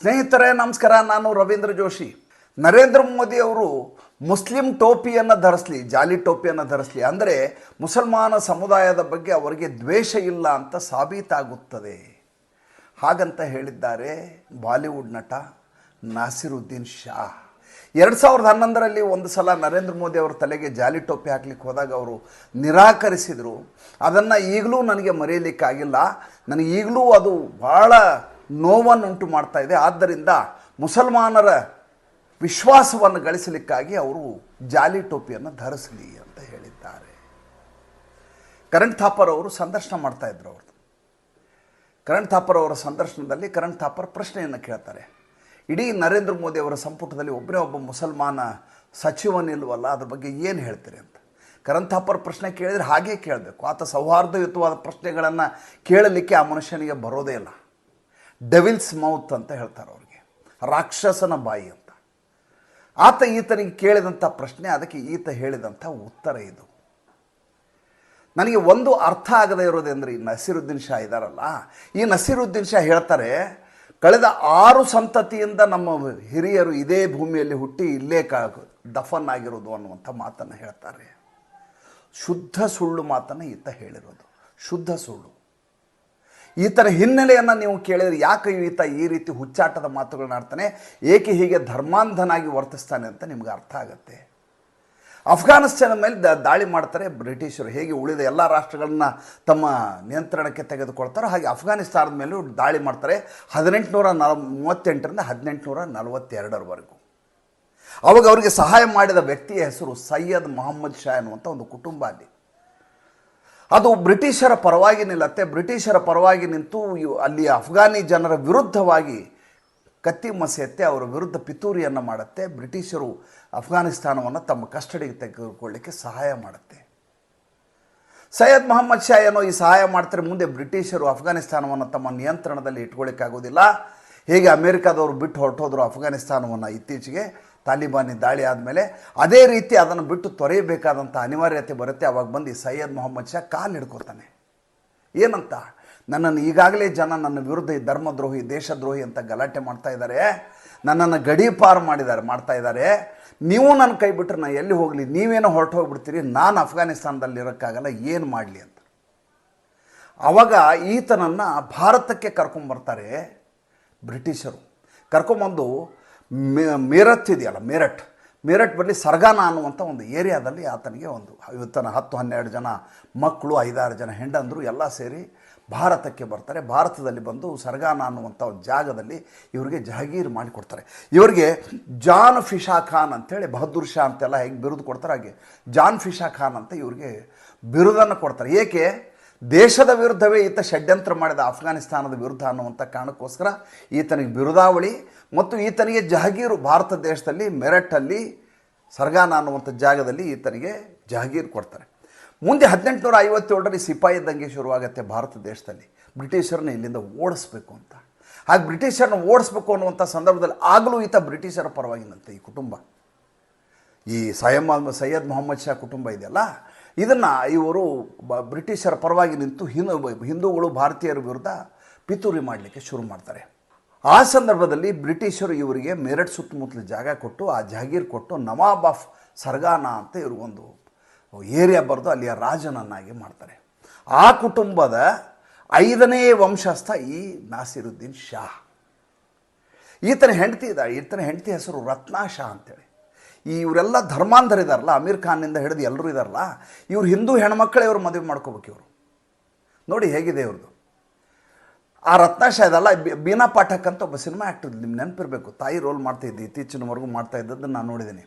ಸ್ನೇಹಿತರೇ, ನಮಸ್ಕಾರ. ನಾನು ರವೀಂದ್ರ ಜೋಶಿ. ನರೇಂದ್ರ ಮೋದಿ ಅವರು ಮುಸ್ಲಿಂ ಟೋಪಿಯನ್ನು ಧರಿಸಲಿ, ಜಾಲಿ ಟೋಪಿಯನ್ನು ಧರಿಸಲಿ ಅಂದರೆ ಮುಸಲ್ಮಾನ ಸಮುದಾಯದ ಬಗ್ಗೆ ಅವರಿಗೆ ದ್ವೇಷ ಇಲ್ಲ ಅಂತ ಸಾಬೀತಾಗುತ್ತದೆ. ಹಾಗಂತ ಹೇಳಿದ್ದಾರೆ ಬಾಲಿವುಡ್ ನಟ ನಾಸಿರುದ್ದೀನ್ ಶಾ. ಎರಡು ಸಾವಿರದ ಹನ್ನೊಂದರಲ್ಲಿ ಒಂದು ಸಲ ನರೇಂದ್ರ ಮೋದಿ ಅವರ ತಲೆಗೆ ಜಾಲಿ ಟೋಪಿ ಹಾಕ್ಲಿಕ್ಕೆ ಹೋದಾಗ ಅವರು ನಿರಾಕರಿಸಿದರು. ಅದನ್ನು ಈಗಲೂ ನನಗೆ ಮರೆಯಲಿಕ್ಕಾಗಿಲ್ಲ. ನನಗೆ ಈಗಲೂ ಅದು ಭಾಳ ನೋವನ್ನುಂಟು ಮಾಡ್ತಾ ಇದೆ. ಆದ್ದರಿಂದ ಮುಸಲ್ಮಾನರ ವಿಶ್ವಾಸವನ್ನು ಗಳಿಸಲಿಕ್ಕಾಗಿ ಅವರು ಜಾಲಿ ಟೋಪಿಯನ್ನು ಧರಿಸಲಿ ಅಂತ ಹೇಳಿದ್ದಾರೆ. ಕರಣ್ ಥಾಪರ್ ಅವರು ಸಂದರ್ಶನ ಮಾಡ್ತಾ ಇದ್ರು ಅವ್ರದ್ದು ಕರಣ್ ಥಾಪರ್ ಅವರ ಸಂದರ್ಶನದಲ್ಲಿ ಕರಣ್ ಥಾಪರ್ ಪ್ರಶ್ನೆಯನ್ನು ಕೇಳ್ತಾರೆ. ಇಡೀ ನರೇಂದ್ರ ಮೋದಿ ಅವರ ಸಂಪುಟದಲ್ಲಿ ಒಬ್ಬನೇ ಒಬ್ಬ ಮುಸಲ್ಮಾನ ಸಚಿವನಿಲ್ವಲ್ಲ ಅದ್ರ ಬಗ್ಗೆ ಏನು ಹೇಳ್ತೀರಿ ಅಂತ. ಕರಣ್ ಥಾಪರ್ ಪ್ರಶ್ನೆ ಕೇಳಿದರೆ ಹಾಗೇ ಕೇಳಬೇಕು. ಆತ ಸೌಹಾರ್ದಯುತವಾದ ಪ್ರಶ್ನೆಗಳನ್ನು ಕೇಳಲಿಕ್ಕೆ ಆ ಮನುಷ್ಯನಿಗೆ ಬರೋದೇ ಇಲ್ಲ. ಡೆವಿಲ್ಸ್ ಮೌತ್ ಅಂತ ಹೇಳ್ತಾರೆ ಅವ್ರಿಗೆ. ರಾಕ್ಷಸನ ಬಾಯಿ ಅಂತ. ಆತ ಈತನಿಗೆ ಕೇಳಿದಂಥ ಪ್ರಶ್ನೆ, ಅದಕ್ಕೆ ಈತ ಹೇಳಿದಂಥ ಉತ್ತರ ಇದು. ನನಗೆ ಒಂದು ಅರ್ಥ ಆಗದೆ ಇರೋದೆಂದರೆ ಈ ನಸೀರುದ್ದೀನ್ ಶಾ ಇದ್ದಾರಲ್ಲ ಈ ನಸೀರುದ್ದೀನ್ ಶಾ ಹೇಳ್ತಾರೆ, ಕಳೆದ ಆರು ಸಂತತಿಯಿಂದ ನಮ್ಮ ಹಿರಿಯರು ಇದೇ ಭೂಮಿಯಲ್ಲಿ ಹುಟ್ಟಿ ಇಲ್ಲೇ ಕ ದಫನ್ ಆಗಿರೋದು ಅನ್ನುವಂಥ ಮಾತನ್ನು ಹೇಳ್ತಾರೆ. ಶುದ್ಧ ಸುಳ್ಳು ಮಾತನ್ನು ಈತ ಹೇಳಿರೋದು. ಶುದ್ಧ ಸುಳ್ಳು. ಈತನ ಹಿನ್ನೆಲೆಯನ್ನು ನೀವು ಕೇಳಿದರೆ ಯಾಕೆ ಈತ ಈ ರೀತಿ ಹುಚ್ಚಾಟದ ಮಾತುಗಳನ್ನ ಆಡ್ತಾನೆ? ಏಕೆ ಹೀಗೆ ಧರ್ಮಾಂಧನಾಗಿ ವರ್ತಿಸ್ತಾನೆ ಅಂತ ನಿಮ್ಗೆ ಅರ್ಥ ಆಗುತ್ತೆ. ಅಫ್ಘಾನಿಸ್ತಾನ ಮೇಲೆ ದ- ದಾಳಿ ಮಾಡ್ತಾರೆ ಬ್ರಿಟಿಷರು. ಹೇಗೆ ಉಳಿದ ಎಲ್ಲ ರಾಷ್ಟ್ರಗಳನ್ನ ತಮ್ಮ ನಿಯಂತ್ರಣಕ್ಕೆ ತೆಗೆದುಕೊಳ್ತಾರೋ ಹಾಗೆ ಅಫ್ಘಾನಿಸ್ತಾನದ ಮೇಲೂ ದಾಳಿ ಮಾಡ್ತಾರೆ ಹದಿನೆಂಟುನೂರ ನಲ ಮೂವತ್ತೆಂಟರಿಂದ ಹದಿನೆಂಟುನೂರ ನಲವತ್ತೆರಡರವರೆಗೂ. ಅವಾಗ ಅವರಿಗೆ ಸಹಾಯ ಮಾಡಿದ ವ್ಯಕ್ತಿಯ ಹೆಸರು ಸೈಯದ್ ಮೊಹಮ್ಮದ್ ಶಾ ಅನ್ನುವಂಥ ಒಂದು ಕುಟುಂಬ ಅಲ್ಲಿ. ಅದು ಬ್ರಿಟಿಷರ ಪರವಾಗಿ ನಿಲ್ಲತ್ತೆ. ಬ್ರಿಟಿಷರ ಪರವಾಗಿ ನಿಂತು ಅಲ್ಲಿ ಅಫ್ಘಾನಿ ಜನರ ವಿರುದ್ಧವಾಗಿ ಕತ್ತಿ ಮಸೆಯತ್ತೆ, ಅವರ ವಿರುದ್ಧ ಪಿತೂರಿಯನ್ನು ಮಾಡುತ್ತೆ. ಬ್ರಿಟಿಷರು ಅಫ್ಘಾನಿಸ್ತಾನವನ್ನು ತಮ್ಮ ಕಸ್ಟಡಿಗೆ ತೆಗೆದುಕೊಳ್ಳಿಕ್ಕೆ ಸಹಾಯ ಮಾಡುತ್ತೆ. ಸೈಯದ್ ಮೊಹಮ್ಮದ್ ಶಾ ಏನೋ ಈ ಸಹಾಯ ಮಾಡ್ತಾರೆ, ಮುಂದೆ ಬ್ರಿಟಿಷರು ಅಫ್ಘಾನಿಸ್ತಾನವನ್ನು ತಮ್ಮ ನಿಯಂತ್ರಣದಲ್ಲಿ ಇಟ್ಕೊಳ್ಳಿಕ್ಕಾಗೋದಿಲ್ಲ ಹೇಗೆ ಅಮೇರಿಕಾದವರು ಬಿಟ್ಟು ಹೊರಟೋದ್ರು ಅಫ್ಘಾನಿಸ್ತಾನವನ್ನು ಇತ್ತೀಚೆಗೆ ತಾಲಿಬಾನಿ ದಾಳಿ ಆದಮೇಲೆ ಅದೇ ರೀತಿ ಅದನ್ನು ಬಿಟ್ಟು ತೊರೆಯಬೇಕಾದಂಥ ಅನಿವಾರ್ಯತೆ ಬರುತ್ತೆ. ಅವಾಗ ಬಂದು ಸೈಯದ್ ಮೊಹಮ್ಮದ್ ಶಾ ಕಾಲು ಹಿಡ್ಕೋತಾನೆ. ಏನಂತ? ನನ್ನನ್ನು ಈಗಾಗಲೇ ಜನ ನನ್ನ ವಿರುದ್ಧ ಈ ಧರ್ಮದ್ರೋಹಿ, ದೇಶದ್ರೋಹಿ ಅಂತ ಗಲಾಟೆ ಮಾಡ್ತಾ ಇದ್ದಾರೆ. ನನ್ನನ್ನು ಗಡಿ ಪಾರು ಮಾಡಿದ್ದಾರೆ, ಮಾಡ್ತಾ ಇದ್ದಾರೆ. ನೀವು ನನ್ನ ಕೈ ಬಿಟ್ಟರೆ ನಾನು ಎಲ್ಲಿ ಹೋಗಲಿ? ನೀವೇನೋ ಹೊರಟು ಹೋಗ್ಬಿಡ್ತೀರಿ ನಾನು ಅಫ್ಘಾನಿಸ್ತಾನದಲ್ಲಿ ಇರೋಕ್ಕಾಗಲ್ಲ, ಏನು ಮಾಡಲಿ ಅಂತ. ಆವಾಗ ಈತನನ್ನು ಭಾರತಕ್ಕೆ ಕರ್ಕೊಂಬರ್ತಾರೆ ಬ್ರಿಟಿಷರು. ಕರ್ಕೊಂಬಂದು ಮೇರತ್ ಇದೆಯಲ್ಲ ಮೇರಟ್ ಮೇರಟ್ ಬರಲಿ ಸರ್ಗಾನ ಅನ್ನುವಂಥ ಒಂದು ಏರಿಯಾದಲ್ಲಿ ಆತನಿಗೆ ಒಂದು ಇವತ್ತನ ಹತ್ತು ಹನ್ನೆರಡು ಜನ ಮಕ್ಕಳು, ಐದಾರು ಜನ ಹೆಂಡಂದರು ಎಲ್ಲ ಸೇರಿ ಭಾರತಕ್ಕೆ ಬರ್ತಾರೆ. ಭಾರತದಲ್ಲಿ ಬಂದು ಸರ್ಗಾನ ಅನ್ನುವಂಥ ಒಂದು ಜಾಗದಲ್ಲಿ ಇವರಿಗೆ ಜಹಗೀರ್ ಮಾಡಿಕೊಡ್ತಾರೆ ಇವರಿಗೆ ಜಾನ್ ಫಿಶಾ ಖಾನ್ ಅಂತೇಳಿ ಬಹದ್ದೂರ್ ಶಾ ಅಂತೆಲ್ಲ ಹೇಗೆ ಬಿರುದು ಕೊಡ್ತಾರೆ ಹಾಗೆ ಜಾನ್ ಫಿಶಾ ಖಾನ್ ಅಂತ ಇವರಿಗೆ ಬಿರುದನ್ನು ಕೊಡ್ತಾರೆ. ಏಕೆ? ದೇಶದ ವಿರುದ್ಧವೇ ಈತ ಷಡ್ಯಂತ್ರ ಮಾಡಿದ ಅಫ್ಘಾನಿಸ್ತಾನದ ವಿರುದ್ಧ ಅನ್ನುವಂಥ ಕಾರಣಕ್ಕೋಸ್ಕರ ಈತನಿಗೆ ಬಿರುದಾವಳಿ ಮತ್ತು ಈತನಿಗೆ ಜಹಗೀರು ಭಾರತ ದೇಶದಲ್ಲಿ ಮೆರಠಲ್ಲಿ ಸರ್ಗಾನ ಅನ್ನುವಂಥ ಜಾಗದಲ್ಲಿ ಈತನಿಗೆ ಜಹಗೀರ್ ಕೊಡ್ತಾರೆ. ಮುಂದೆ ಹದಿನೆಂಟುನೂರ ಐವತ್ತೇಳರಲ್ಲಿ ಸಿಪಾಯಿ ದಂಗೆ ಶುರುವಾಗುತ್ತೆ ಭಾರತ ದೇಶದಲ್ಲಿ. ಬ್ರಿಟಿಷರನ್ನ ಇಲ್ಲಿಂದ ಓಡಿಸ್ಬೇಕು ಅಂತ. ಹಾಗೆ ಬ್ರಿಟಿಷರನ್ನ ಓಡಿಸ್ಬೇಕು ಅನ್ನುವಂಥ ಸಂದರ್ಭದಲ್ಲಿ ಆಗಲೂ ಈತ ಬ್ರಿಟಿಷರ ಪರವಾಗಿನಂತೆ ಈ ಕುಟುಂಬ. ಈ ಸಯಮ್ ಸೈಯದ್ ಮೊಹಮ್ಮದ್ ಶಾ ಕುಟುಂಬ ಇದೆಯಲ್ಲ ಇದನ್ನು ಇವರು ಬ, ಬ್ರಿಟಿಷರ ಪರವಾಗಿ ನಿಂತು ಹಿಂದೂ, ಹಿಂದೂಗಳು ಭಾರತೀಯರ ವಿರುದ್ಧ ಪಿತೂರಿ ಮಾಡಲಿಕ್ಕೆ ಶುರು ಮಾಡ್ತಾರೆ. ಆ ಸಂದರ್ಭದಲ್ಲಿ ಬ್ರಿಟಿಷರು ಇವರಿಗೆ ಮೇರಠ್ ಸುತ್ತಮುತ್ತಲ ಜಾಗ ಕೊಟ್ಟು, ಆ ಜಾಗೀರ್ ಕೊಟ್ಟು ನವಾಬ್ ಆಫ್ ಸರ್ಗಾನ ಅಂತ ಇವ್ರಿಗೊಂದು ಏರಿಯಾ ಬರೆದು ಅಲ್ಲಿಯ ರಾಜನನ್ನಾಗಿ ಮಾಡ್ತಾರೆ. ಆ ಕುಟುಂಬದ ಐದನೇ ವಂಶಸ್ಥ ಈ ನಾಸಿರುದ್ದೀನ್ ಶಾ. ಈತನ ಹೆಂಡತಿ ಇದ್ದಾಳೆ ಈತನ ಹೆಂಡತಿ ಹೆಸರು ರತ್ನಾ ಶಾ ಅಂತೇಳಿ. ಈ ಇವರೆಲ್ಲ ಧರ್ಮಾಂಧರಿದಾರಲ್ಲ ಅಮೀರ್ ಖಾನ್ನಿಂದ ಹಿಡಿದು ಎಲ್ಲರೂ ಇದಾರಲ್ಲ, ಇವ್ರು ಹಿಂದೂ ಹೆಣ್ಮಕ್ಳೇ ಇವರು ಮದುವೆ ಮಾಡ್ಕೋಬೇಕು ಇವರು. ನೋಡಿ ಹೇಗಿದೆ ಇವ್ರದ್ದು ಆ ರತ್ನಾಶ ಇದಲ್ಲ ಬೀನಾ ಪಾಠಕ್ ಅಂತ ಒಬ್ಬ ಸಿನಿಮಾ ಆ್ಯಕ್ಟರ್ ನಿಮ್ಮ ನೆನಪಿರಬೇಕು. ತಾಯಿ ರೋಲ್ ಮಾಡ್ತಾ ಇದ್ದೆ, ಇತ್ತೀಚಿನವರೆಗೂ ಮಾಡ್ತಾ ಇದ್ದದ್ದು ನಾನು ನೋಡಿದ್ದೀನಿ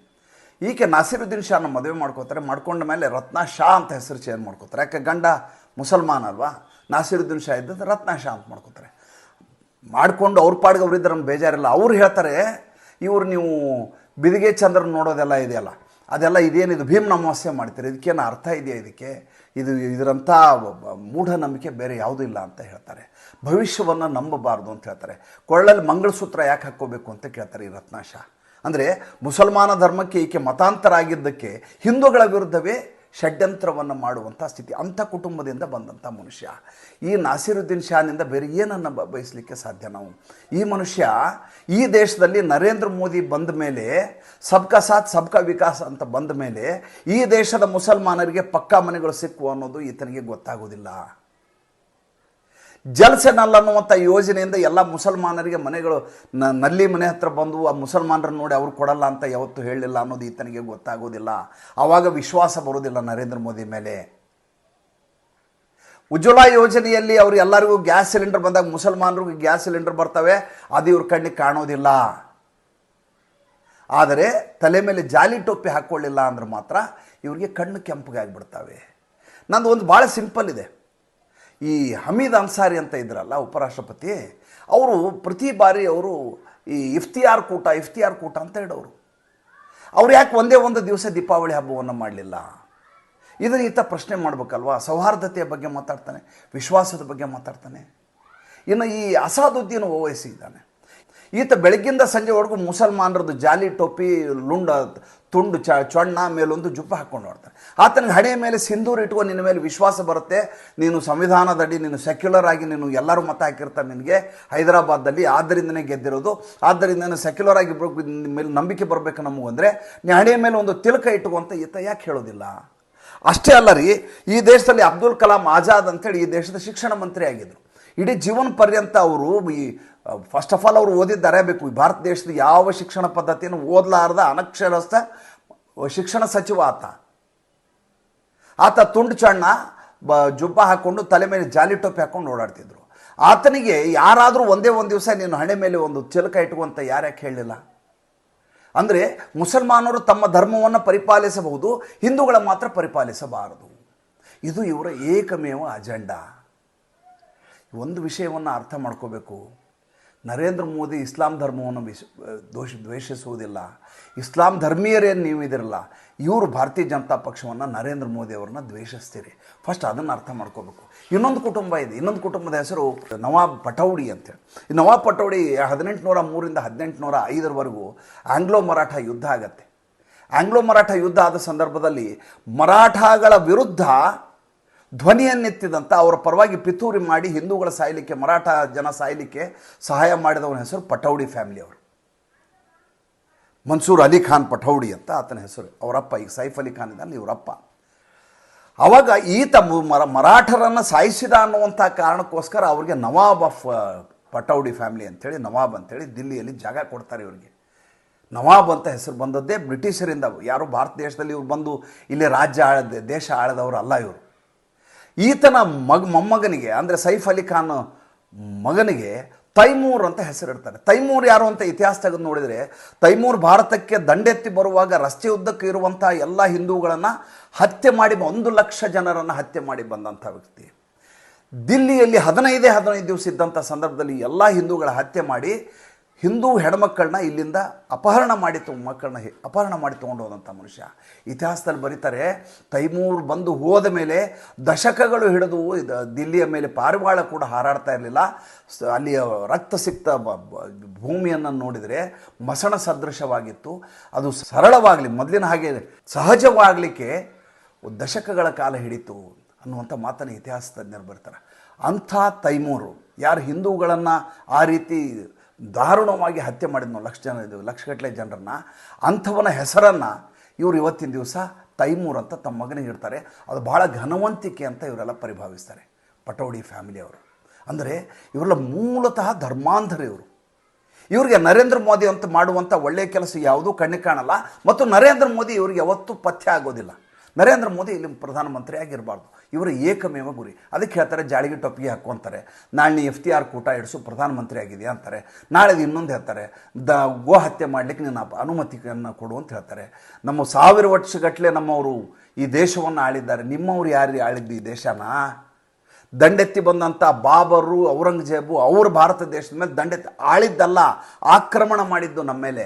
ಈಕೆ ನಾಸಿರುದ್ದೀನ್ ಶಾನ ಮದುವೆ ಮಾಡ್ಕೋತಾರೆ, ಮಾಡ್ಕೊಂಡ ಮೇಲೆ ರತ್ನಾ ಶಾ ಅಂತ ಹೆಸರು ಚೇಂಜ್ ಮಾಡ್ಕೋತಾರೆ. ಯಾಕೆ ಗಂಡ ಮುಸಲ್ಮಾನ್ ಅಲ್ವಾ? ನಾಸಿರುದ್ದೀನ್ ಶಾ ಇದ್ದದ್ದು ರತ್ನಾ ಶಾ ಅಂತ ಮಾಡ್ಕೋತಾರೆ. ಮಾಡಿಕೊಂಡು ಅವ್ರ ಪಾಡ್ಗೆ ಅವ್ರು ಇದ್ರೆ ನಮ್ಗೆ ಬೇಜಾರಿಲ್ಲ. ಅವ್ರು ಹೇಳ್ತಾರೆ, ಇವ್ರು ನೀವು ಬಿದಿಗೆ ಚಂದ್ರನ ನೋಡೋದೆಲ್ಲ ಇದೆಯಲ್ಲ? ಅದೆಲ್ಲ ಇದೇನಿದು ಭೀಮ್ ಅಮಾವಾಸ್ಯೆ ಮಾಡ್ತಾರೆ? ಇದಕ್ಕೇನು ಅರ್ಥ ಇದೆಯಾ ಇದಕ್ಕೆ? ಇದು ಇದರಂಥ ಮೂಢನಂಬಿಕೆ ಬೇರೆ ಯಾವುದೂ ಇಲ್ಲ ಅಂತ ಹೇಳ್ತಾರೆ. ಭವಿಷ್ಯವನ್ನು ನಂಬಬಾರ್ದು ಅಂತ ಹೇಳ್ತಾರೆ. ಕೊಳ್ಳಲ್ಲಿ ಮಂಗಳಸೂತ್ರ ಯಾಕೆ ಹಾಕ್ಕೋಬೇಕು ಅಂತ ಕೇಳ್ತಾರೆ ಈ ರತ್ನಾಶ ಅಂದರೆ ಮುಸಲ್ಮಾನ ಧರ್ಮಕ್ಕೆ ಈಕೆ ಮತಾಂತರ ಆಗಿದ್ದಕ್ಕೆ ಹಿಂದೂಗಳ ವಿರುದ್ಧವೇ ಷಡ್ಯಂತ್ರವನ್ನು ಮಾಡುವಂಥ ಸ್ಥಿತಿ. ಅಂಥ ಕುಟುಂಬದಿಂದ ಬಂದಂಥ ಮನುಷ್ಯ. ಈ ನಾಸಿರುದ್ದೀನ್ ಶಾನಿಂದ ಬೇರೆ ಏನನ್ನು ಬಯಸಲಿಕ್ಕೆ ಸಾಧ್ಯ ನಾವು? ಈ ಮನುಷ್ಯ ಈ ದೇಶದಲ್ಲಿ ನರೇಂದ್ರ ಮೋದಿ ಬಂದ ಮೇಲೆ, ಸಬ್ಕಾ ಸಾಥ್, ಸಬ್ಕಾ ವಿಕಾಸ್ ಅಂತ ಬಂದ ಮೇಲೆ, ಈ ದೇಶದ ಮುಸಲ್ಮಾನರಿಗೆ ಪಕ್ಕಾ ಮನೆಗಳು ಸಿಕ್ಕುವ ಅನ್ನೋದು ಈತನಿಗೆ ಗೊತ್ತಾಗೋದಿಲ್ಲ. ಜಲ್ಸೆನಲ್ ಅನ್ನುವಂಥ ಯೋಜನೆಯಿಂದ ಎಲ್ಲ ಮುಸಲ್ಮಾನರಿಗೆ ಮನೆಗಳು ನಲ್ಲಿ ಮನೆ ಹತ್ರ ಬಂದು ಆ ಮುಸಲ್ಮಾನರನ್ನು ನೋಡಿ ಅವ್ರು ಕೊಡಲ್ಲ ಅಂತ ಯಾವತ್ತೂ ಹೇಳಲಿಲ್ಲ ಅನ್ನೋದು ಈತನಿಗೆ ಗೊತ್ತಾಗೋದಿಲ್ಲ. ಆವಾಗ ವಿಶ್ವಾಸ ಬರೋದಿಲ್ಲ ನರೇಂದ್ರ ಮೋದಿ ಮೇಲೆ. ಉಜ್ವಲ ಯೋಜನೆಯಲ್ಲಿ ಅವರು ಎಲ್ಲರಿಗೂ ಗ್ಯಾಸ್ ಸಿಲಿಂಡರ್ ಬಂದಾಗ ಮುಸಲ್ಮಾನರಿಗೂ ಗ್ಯಾಸ್ ಸಿಲಿಂಡರ್ ಬರ್ತವೆ, ಅದು ಇವ್ರ ಕಣ್ಣಿಗೆ ಕಾಣೋದಿಲ್ಲ. ಆದರೆ ತಲೆ ಮೇಲೆ ಜಾಲಿ ಟೋಪಿ ಹಾಕ್ಕೊಳ್ಳಿಲ್ಲ ಅಂದ್ರೆ ಮಾತ್ರ ಇವರಿಗೆ ಕಣ್ಣು ಕೆಂಪಗಾಗಿಬಿಡ್ತವೆ ನಂದು ಒಂದು ಭಾಳ ಸಿಂಪಲ್ ಇದೆ. ಈ ಹಮೀದ್ ಅನ್ಸಾರಿ ಅಂತ ಇದ್ರಲ್ಲ ಉಪರಾಷ್ಟ್ರಪತಿ, ಅವರು ಪ್ರತಿ ಬಾರಿ ಅವರು ಈ ಇಫ್ತಿಯಾರ್ ಕೂಟ ಇಫ್ತಿಯಾರ್ ಕೂಟ ಅಂತ ಹೇಳೋರು. ಅವ್ರು ಯಾಕೆ ಒಂದೇ ಒಂದು ದಿವಸ ದೀಪಾವಳಿ ಹಬ್ಬವನ್ನು ಮಾಡಲಿಲ್ಲ? ಇದನ್ನು ಈತ ಪ್ರಶ್ನೆ ಮಾಡಬೇಕಲ್ವಾ? ಸೌಹಾರ್ದತೆಯ ಬಗ್ಗೆ ಮಾತಾಡ್ತಾನೆ, ವಿಶ್ವಾಸದ ಬಗ್ಗೆ ಮಾತಾಡ್ತಾನೆ. ಇನ್ನು ಈ ಅಸಾದುದ್ದೀನ್ ಓವೈಸಿ ಇದ್ದಾನೆ. ಈತ ಬೆಳಗ್ಗಿಂದ ಸಂಜೆವರೆಗೂ ಮುಸಲ್ಮಾನರದ್ದು ಜಾಲಿ ಟೋಪಿ ಲುಂಡ, ತುಂಡು ಚ, ಚೊಣ್ಣ ಮೇಲೊಂದು ಜುಬ್ಬ ಹಾಕ್ಕೊಂಡು ನೋಡ್ತಾರೆ ಆತನಿಗೆ ಹಣೆಯ ಮೇಲೆ ಸಿಂಧೂರು ಇಟ್ಕೊ ನಿನ್ನ ಮೇಲೆ ವಿಶ್ವಾಸ ಬರುತ್ತೆ. ನೀನು ಸಂವಿಧಾನದಡಿ, ನೀನು ಸೆಕ್ಯುಲರ್ ಆಗಿ ನೀನು ಎಲ್ಲರೂ ಮತ ಹಾಕಿರ್ತಾರೆ ನಿನಗೆ ಹೈದರಾಬಾದಲ್ಲಿ ಆದ್ದರಿಂದನೇ ಗೆದ್ದಿರೋದು. ಆದ್ದರಿಂದನೇ ಸೆಕ್ಯುಲರ್ ಆಗಿ ಮೇಲೆ ನಂಬಿಕೆ ಬರಬೇಕು ನಮಗಂದರೆ, ನೀ ಹಣೆಯ ಮೇಲೆ ಒಂದು ತಿಲಕ ಇಟ್ಟುಕೊಂತ ಈತ ಯಾಕೆ ಹೇಳೋದಿಲ್ಲ? ಅಷ್ಟೇ ಅಲ್ಲ ರೀ, ಈ ದೇಶದಲ್ಲಿ ಅಬ್ದುಲ್ ಕಲಾಂ ಆಜಾದ್ ಅಂತೇಳಿ ಈ ದೇಶದ ಶಿಕ್ಷಣ ಮಂತ್ರಿ ಆಗಿದ್ದರು ಇಡೀ ಜೀವನ ಪರ್ಯಂತ ಅವರು ಈ ಫಸ್ಟ್ ಆಫ್ ಆಲ್ ಅವರು ಓದಿದ್ದಾರೆ ಬೇಕು ಭಾರತ ದೇಶದ ಯಾವ ಶಿಕ್ಷಣ ಪದ್ಧತಿಯನ್ನು ಓದಲಾರ್ದ ಅನಕ್ಷರಸ್ಥ ಶಿಕ್ಷಣ ಸಚಿವ ಆತ. ಆತ ತುಂಡು ಚಣ್ಣ, ಬ, ಜುಬ್ಬ ಹಾಕ್ಕೊಂಡು ತಲೆ ಮೇಲೆ ಜಾಲಿ ಟೋಪಿ ಹಾಕ್ಕೊಂಡು ಓಡಾಡ್ತಿದ್ರು. ಆತನಿಗೆ ಯಾರಾದರೂ ಒಂದೇ ಒಂದು ದಿವಸ ನೀನು ಹಣೆ ಮೇಲೆ ಒಂದು ಚಿಲಕ ಇಟ್ಕೊಂತ ಯಾರ್ಯಾಕೆ ಹೇಳಲಿಲ್ಲ? ಅಂದರೆ ಮುಸಲ್ಮಾನರು ತಮ್ಮ ಧರ್ಮವನ್ನು ಪರಿಪಾಲಿಸಬಹುದು, ಹಿಂದೂಗಳ ಮಾತ್ರ ಪರಿಪಾಲಿಸಬಾರದು. ಇದು ಇವರ ಏಕಮೇವ ಅಜೆಂಡಾ. ಒಂದು ವಿಷಯವನ್ನು ಅರ್ಥ ಮಾಡ್ಕೋಬೇಕು. ನರೇಂದ್ರ ಮೋದಿ ಇಸ್ಲಾಂ ಧರ್ಮವನ್ನು ವಿಶ್ ದೋಷ, ದ್ವೇಷಿಸುವುದಿಲ್ಲ. ಇಸ್ಲಾಂ ಧರ್ಮೀಯರೇನು ನೀವು ಇದಿರಲ್ಲ ಇವರು ಭಾರತೀಯ ಜನತಾ ಪಕ್ಷವನ್ನು ನರೇಂದ್ರ ಮೋದಿ ಅವ್ರನ್ನ ದ್ವೇಷಿಸ್ತೀರಿ. ಫಸ್ಟ್ ಅದನ್ನು ಅರ್ಥ ಮಾಡ್ಕೋಬೇಕು. ಇನ್ನೊಂದು ಕುಟುಂಬ ಇದೆ, ಇನ್ನೊಂದು ಕುಟುಂಬದ ಹೆಸರು ನವಾಬ್ ಪಟೌಡಿ ಅಂತೇಳಿ ಈ ನವಾಬ್ ಪಟೌಡಿ ಹದಿನೆಂಟುನೂರ ಮೂರಿಂದ ಹದಿನೆಂಟುನೂರ ಐದರವರೆಗೂ ಆಂಗ್ಲೋ ಮರಾಠ ಯುದ್ಧ ಆಗತ್ತೆ. ಆಂಗ್ಲೋ ಮರಾಠ ಯುದ್ಧ ಆದ ಸಂದರ್ಭದಲ್ಲಿ ಮರಾಠಗಳ ವಿರುದ್ಧ ಧ್ವನಿಯನ್ನೆತ್ತಿದಂಥ ಅವರ ಪರವಾಗಿ ಪಿತೂರಿ ಮಾಡಿ ಹಿಂದೂಗಳ ಸಾಯಲಿಕ್ಕೆ, ಮರಾಠ ಜನ ಸಾಯಲಿಕ್ಕೆ ಸಹಾಯ ಮಾಡಿದವನ ಹೆಸರು ಪಟೌಡಿ ಫ್ಯಾಮಿಲಿ ಅವರು. ಮನ್ಸೂರ್ ಅಲಿ ಖಾನ್ ಪಠೌಡಿ ಅಂತ ಆತನ ಹೆಸರು. ಅವರಪ್ಪ, ಈಗ ಸೈಫ್ ಅಲಿ ಖಾನ್ ಇದ್ದಾನೆ, ಇವರಪ್ಪ. ಅವಾಗ ಈತ ಮರ, ಮರಾಠರನ್ನು ಸಾಯಿಸಿದ ಅನ್ನುವಂಥ ಕಾರಣಕ್ಕೋಸ್ಕರ ಅವ್ರಿಗೆ ನವಾಬ್ ಆಫ್ ಪಟೌಡಿ ಫ್ಯಾಮಿಲಿ ಅಂಥೇಳಿ ನವಾಬ್ ಅಂತೇಳಿ ದಿಲ್ಲಿಯಲ್ಲಿ ಜಾಗ ಕೊಡ್ತಾರೆ ಇವರಿಗೆ. ನವಾಬ್ ಅಂತ ಹೆಸರು ಬಂದದ್ದೇ ಬ್ರಿಟಿಷರಿಂದ. ಯಾರು ಭಾರತ ದೇಶದಲ್ಲಿ ಇವ್ರು ಬಂದು ಇಲ್ಲಿ ರಾಜ್ಯ ಆಳದ, ದೇಶ ಆಳದವರು ಅಲ್ಲ ಇವರು. ಈತನ ಮಗ ಮೊಮ್ಮಗನಿಗೆ, ಅಂದರೆ ಸೈಫ್ ಅಲಿ ಖಾನ್ ಮಗನಿಗೆ ತೈಮೂರ್ ಅಂತ ಹೆಸರಿಡ್ತಾರೆ. ತೈಮೂರ್ ಯಾರು ಅಂತ ಇತಿಹಾಸ ತೆಗೆದು ನೋಡಿದರೆ, ತೈಮೂರ್ ಭಾರತಕ್ಕೆ ದಂಡೆತ್ತಿ ಬರುವಾಗ ರಸ್ತೆ ಉದ್ದಕ್ಕೆ ಇರುವಂಥ ಎಲ್ಲ ಹಿಂದೂಗಳನ್ನು ಹತ್ಯೆ ಮಾಡಿ ಒಂದು ಲಕ್ಷ ಜನರನ್ನು ಹತ್ಯೆ ಮಾಡಿ ಬಂದಂಥ ವ್ಯಕ್ತಿ. ದಿಲ್ಲಿಯಲ್ಲಿ ಹದಿನೈದೇ ಹದಿನೈದು ದಿವಸ ಇದ್ದಂಥ ಸಂದರ್ಭದಲ್ಲಿ ಎಲ್ಲ ಹಿಂದೂಗಳ ಹತ್ಯೆ ಮಾಡಿ ಹಿಂದೂ ಹೆಣ್ಮಕ್ಕಳನ್ನ ಇಲ್ಲಿಂದ ಅಪಹರಣ ಮಾಡಿ ತೊ ಮಕ್ಕಳನ್ನ ಅಪಹರಣ ಮಾಡಿ ತೊಗೊಂಡು ಹೋದಂಥ ಮನುಷ್ಯ. ಇತಿಹಾಸದಲ್ಲಿ ಬರೀತಾರೆ, ತೈಮೂರ್ ಬಂದು ಹೋದ ಮೇಲೆ ದಶಕಗಳು ಹಿಡಿದು ದಿಲ್ಲಿಯ ಮೇಲೆ ಪಾರಿವಾಳ ಕೂಡ ಹಾರಾಡ್ತಾ ಇರಲಿಲ್ಲ. ಅಲ್ಲಿಯ ರಕ್ತ ಸಿಕ್ತ ಭೂಮಿಯನ್ನು ನೋಡಿದರೆ ಮಸಣ ಸದೃಶವಾಗಿತ್ತು. ಅದು ಸರಳವಾಗಲಿ, ಮೊದಲಿನ ಹಾಗೆ ಸಹಜವಾಗಲಿಕ್ಕೆ ದಶಕಗಳ ಕಾಲ ಹಿಡಿತು ಅನ್ನುವಂಥ ಮಾತನ್ನು ಇತಿಹಾಸ ತಜ್ಞರು ಬರ್ತಾರೆ. ಅಂಥ ತೈಮೂರು ಯಾರು ಹಿಂದೂಗಳನ್ನು ಆ ರೀತಿ ದಾರುಣವಾಗಿ ಹತ್ಯೆ ಮಾಡಿದ್ನು ಲಕ್ಷ ಜನ ಇದ್ದೀವಿ ಲಕ್ಷಗಟ್ಟಲೆ ಜನರನ್ನ. ಅಂಥವನ ಹೆಸರನ್ನು ಇವರು ಇವತ್ತಿನ ದಿವಸ ತೈಮೂರ್ ಅಂತ ತಮ್ಮ ಮಗನಿಗೆ ಇಡ್ತಾರೆ. ಅದು ಭಾಳ ಘನವಂತಿಕೆ ಅಂತ ಇವರೆಲ್ಲ ಪರಿಭಾವಿಸ್ತಾರೆ. ಪಟೌಡಿ ಫ್ಯಾಮಿಲಿಯವರು ಅಂದರೆ ಇವರೆಲ್ಲ ಮೂಲತಃ ಧರ್ಮಾಂಧರು ಇವರು. ಇವರಿಗೆ ನರೇಂದ್ರ ಮೋದಿ ಅಂತ ಮಾಡುವಂಥ ಒಳ್ಳೆಯ ಕೆಲಸ ಯಾವುದೂ ಕಣ್ಣಿಗೆ ಕಾಣಲ್ಲ. ಮತ್ತು ನರೇಂದ್ರ ಮೋದಿ ಇವ್ರಿಗೆ ಯಾವತ್ತೂ ಪಥ್ಯ ಆಗೋದಿಲ್ಲ. ನರೇಂದ್ರ ಮೋದಿ ಇಲ್ಲಿ ಪ್ರಧಾನಮಂತ್ರಿ ಆಗಿರಬಾರ್ದು ಇವರು ಏಕಮೇವ ಗುರಿ. ಅದಕ್ಕೆ ಹೇಳ್ತಾರೆ, ಜಾಳಿಗೆ ಟೊಪ್ಪಿಗೆ ಹಾಕ್ಕೊಂತಾರೆ ನಾಳೆ ಎಫ್ ಟಿ ಆರ್ ಕೂಟ ಇಡಿಸು ಪ್ರಧಾನಮಂತ್ರಿ ಆಗಿದೆಯಾ ಅಂತಾರೆ. ನಾಳೆ ಇನ್ನೊಂದು ಹೇಳ್ತಾರೆ, ದ ಗೋ ಹತ್ಯೆ ಮಾಡಲಿಕ್ಕೆ ನೀನು ಅನುಮತಿಯನ್ನು ಕೊಡು ಅಂತ ಹೇಳ್ತಾರೆ. ನಮ್ಮ ಸಾವಿರ ವರ್ಷಗಟ್ಟಲೆ ನಮ್ಮವರು ಈ ದೇಶವನ್ನು ಆಳಿದ್ದಾರೆ. ನಿಮ್ಮವ್ರು ಯಾರು ಆಳಿದ್ದು ಈ ದೇಶನ? ದಂಡೆತ್ತಿ ಬಂದಂಥ ಬಾಬರು, ಔರಂಗಜೇಬು, ಅವರು ಭಾರತ ದೇಶದ ಮೇಲೆ ದಂಡೆತ್ತಿ ಆಳಿದ್ದಲ್ಲ, ಆಕ್ರಮಣ ಮಾಡಿದ್ದು ನಮ್ಮ ಮೇಲೆ.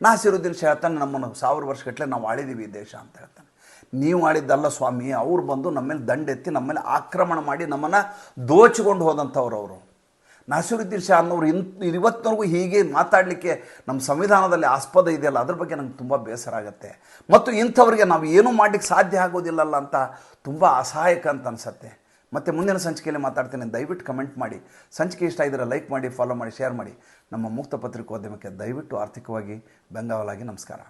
ನಾಸಿರುದ್ದೀನ್ ಹೇಳ್ತಾನೆ ನಮ್ಮನ್ನು ಸಾವಿರ ವರ್ಷಗಟ್ಟಲೆ ನಾವು ಆಳಿದ್ದೀವಿ ಈ ದೇಶ ಅಂತ ಹೇಳ್ತಾನೆ. ನೀವು ಮಾಡಿದ್ದಲ್ಲ ಸ್ವಾಮಿ, ಅವ್ರು ಬಂದು ನಮ್ಮ ಮೇಲೆ ದಂಡೆತ್ತಿ ನಮ್ಮ ಮೇಲೆ ಆಕ್ರಮಣ ಮಾಡಿ ನಮ್ಮನ್ನು ದೋಚಿಕೊಂಡು ಹೋದಂಥವ್ರು ಅವರು. ನಾಸಿರುದ್ದೀನ್ ಶಾ ಅನ್ನೋರು ಇನ್, ಇವತ್ತಿನವರೆಗೂ ಹೀಗೆ ಮಾತಾಡಲಿಕ್ಕೆ ನಮ್ಮ ಸಂವಿಧಾನದಲ್ಲಿ ಆಸ್ಪದ ಇದೆಯಲ್ಲ, ಅದ್ರ ಬಗ್ಗೆ ನಂಗೆ ತುಂಬ ಬೇಸರ ಆಗುತ್ತೆ. ಮತ್ತು ಇಂಥವ್ರಿಗೆ ನಾವು ಏನೂ ಮಾಡಲಿಕ್ಕೆ ಸಾಧ್ಯ ಆಗೋದಿಲ್ಲಲ್ಲ ಅಂತ ತುಂಬ ಅಸಹಾಯಕ ಅಂತ ಅನಿಸುತ್ತೆ. ಮತ್ತು ಮುಂದಿನ ಸಂಚಿಕೆಯಲ್ಲಿ ಮಾತಾಡ್ತೀನಿ, ದಯವಿಟ್ಟು ಕಮೆಂಟ್ ಮಾಡಿ. ಸಂಚಿಕೆ ಇಷ್ಟ ಇದ್ದರೆ ಲೈಕ್ ಮಾಡಿ, ಫಾಲೋ ಮಾಡಿ, ಶೇರ್ ಮಾಡಿ. ನಮ್ಮ ಮುಕ್ತ ಪತ್ರಿಕೋದ್ಯಮಕ್ಕೆ ದಯವಿಟ್ಟು ಆರ್ಥಿಕವಾಗಿ ಬೆಂಗಾವಲಾಗಿ ನಮಸ್ಕಾರ.